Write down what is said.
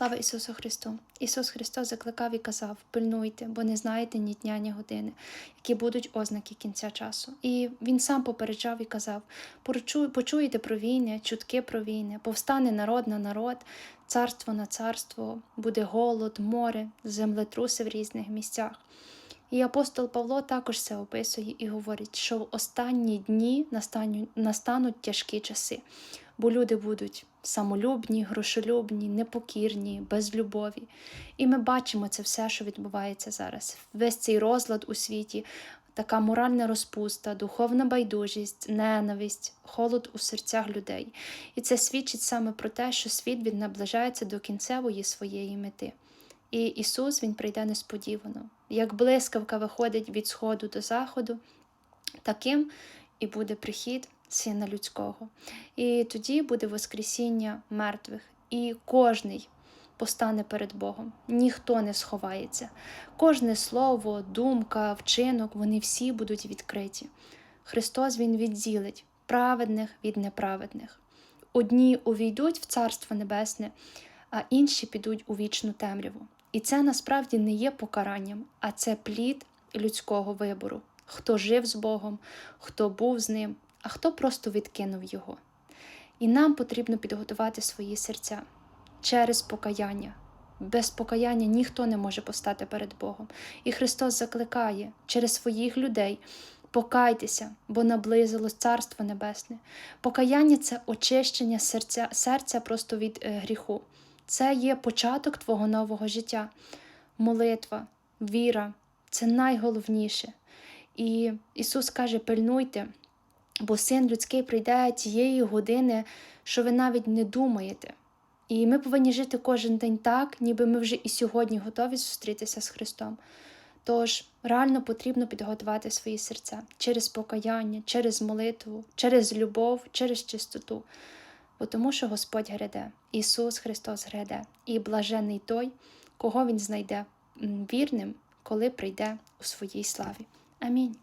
Слава Ісусу Христу! Ісус Христос закликав і казав: пильнуйте, бо не знаєте ні дня, ні години, які будуть ознаки кінця часу. І Він сам попереджав і казав: «Поручу- почуєте про війни, чутки про війни, повстане народ на народ, царство на царство, буде голод, море, землетруси в різних місцях. І апостол Павло також це описує і говорить, що в останні дні настануть тяжкі часи, бо люди будуть самолюбні, грошолюбні, непокірні, без любові. І ми бачимо це все, що відбувається зараз. Весь цей розлад у світі, така моральна розпуста, духовна байдужість, ненависть, холод у серцях людей. І це свідчить саме про те, що світ він наближається до кінцевої своєї мети. І Ісус Він прийде несподівано. Як блискавка виходить від сходу до заходу, таким і буде прихід Сина Людського. І тоді буде Воскресіння мертвих, і кожний постане перед Богом. Ніхто не сховається. Кожне слово, думка, вчинок, вони всі будуть відкриті. Христос Він відділить праведних від неправедних. Одні увійдуть в Царство Небесне, а інші підуть у вічну темряву. І це насправді не є покаранням, а це плід людського вибору. Хто жив з Богом, хто був з ним, а хто просто відкинув його. І нам потрібно підготувати свої серця через покаяння. Без покаяння ніхто не може постати перед Богом. І Христос закликає через своїх людей. Покайтеся, бо наблизилось Царство Небесне. Покаяння це очищення серця, серця просто від е, гріху. Це є початок твого нового життя. Молитва, віра це найголовніше. І Ісус каже: пильнуйте, бо син людський прийде тієї години, що ви навіть не думаєте. І ми повинні жити кожен день так, ніби ми вже і сьогодні готові зустрітися з Христом. Тож реально потрібно підготувати свої серця через покаяння, через молитву, через любов, через чистоту. Бо тому, що Господь гряде, Ісус Христос гряде, і блажений той, кого Він знайде вірним, коли прийде у своїй славі. Амінь.